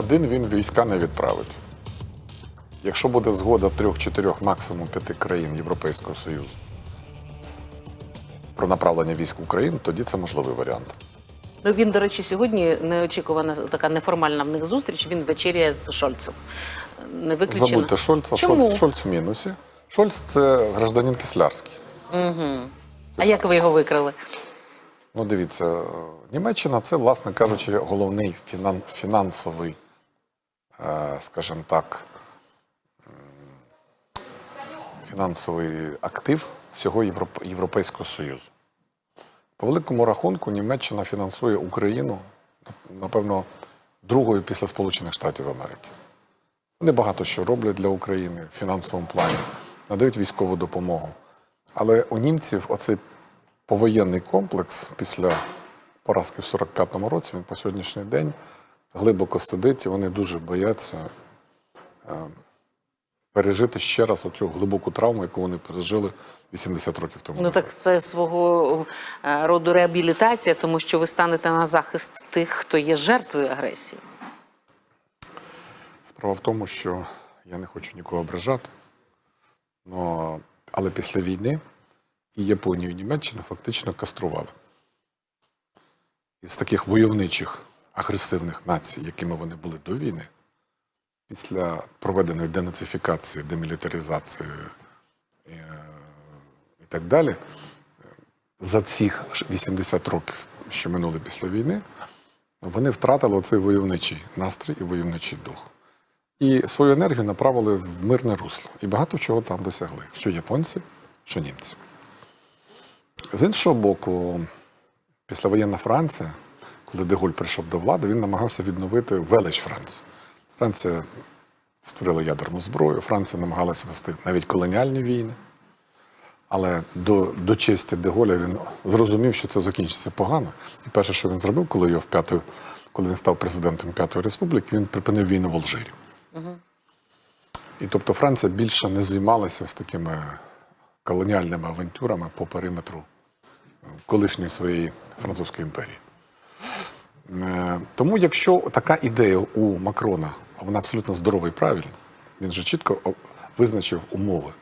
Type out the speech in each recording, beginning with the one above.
один він війська не відправить. Якщо буде згода трьох-чотирьох, максимум п'яти країн Європейського Союзу про направлення військ в Україну, тоді це можливий варіант. Ну він, до речі, сьогодні неочікувана така неформальна в них зустріч. Він вечеряє з Шольцем. Не виключено. Забудьте Шольца, Чому? Шольц, Шольц в мінусі. Шольц це гражданин Кислярський. А як ви його викрили? Ну, дивіться, Німеччина це, власне кажучи, головний фінан, фінансовий, скажімо так, фінансовий актив всього Європейського Союзу. По великому рахунку, Німеччина фінансує Україну, напевно, другою після Сполучених Штатів Америки. Вони багато що роблять для України в фінансовому плані, надають військову допомогу. Але у німців оцей повоєнний комплекс після поразки в 45-му році, він по сьогоднішній день глибоко сидить, і вони дуже бояться е, пережити ще раз оцю глибоку травму, яку вони пережили 80 років тому. Ну так це свого е, роду реабілітація, тому що ви станете на захист тих, хто є жертвою агресії. Справа в тому, що я не хочу нікого ображати, но, але після війни і Японію, і Німеччину фактично кастрували. Із таких войовничих агресивних націй, якими вони були до війни, після проведеної денацифікації, демілітаризації е, і так далі, за цих 80 років, що минули після війни, вони втратили оцей войовничий настрій і войовничий дух. І свою енергію направили в мирне русло. І багато чого там досягли. Що японці, що німці. З іншого боку, післявоєнна Франція, коли Деголь прийшов до влади, він намагався відновити велич Франції. Франція створила ядерну зброю, Франція намагалася вести навіть колоніальні війни. Але до, до честі Деголя він зрозумів, що це закінчиться погано. І перше, що він зробив, коли його в п'ятою, коли він став президентом П'ятої республіки, він припинив війну в Алжирі. І тобто Франція більше не займалася з такими колоніальними авантюрами по периметру е, колишньої своєї французької імперії. Е, Тому, якщо така ідея у Макрона, вона абсолютно здорова і правильна, він же чітко визначив умови.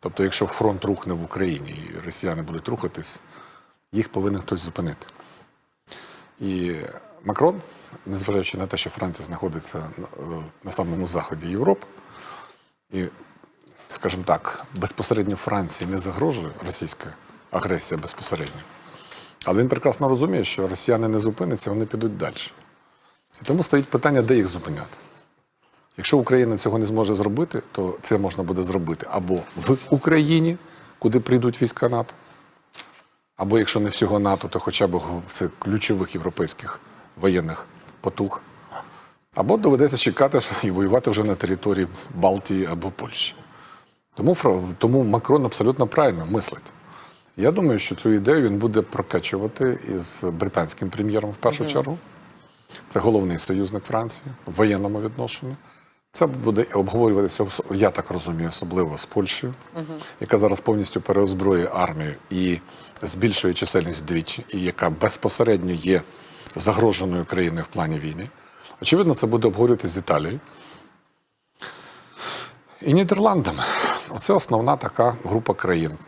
Тобто, якщо фронт рухне в Україні і росіяни будуть рухатись, їх повинен хтось зупинити. І Макрон, незважаючи на те, що Франція знаходиться е, на самому заході Європи, і, скажімо так, безпосередньо Франції не загрожує російська агресія безпосередньо. Але він прекрасно розуміє, що росіяни не зупиняться, вони підуть далі. І тому стоїть питання, де їх зупиняти. Якщо Україна цього не зможе зробити, то це можна буде зробити або в Україні, куди прийдуть війська НАТО, або якщо не всього НАТО, то хоча б це ключових європейських воєнних потуг. Або доведеться чекати і воювати вже на території Балтії або Польщі. Тому, тому Макрон абсолютно правильно мислить. Я думаю, що цю ідею він буде прокачувати із британським прем'єром в першу чергу. Це головний союзник Франції в воєнному відношенні. Це буде обговорюватися, я так розумію, особливо з Польщею, яка зараз повністю переозброює армію і збільшує чисельність вдвічі, і яка безпосередньо є загроженою країною в плані війни. Очевидно, це буде обговорюватися з Італією. І Нідерландами. Оце основна така група країн.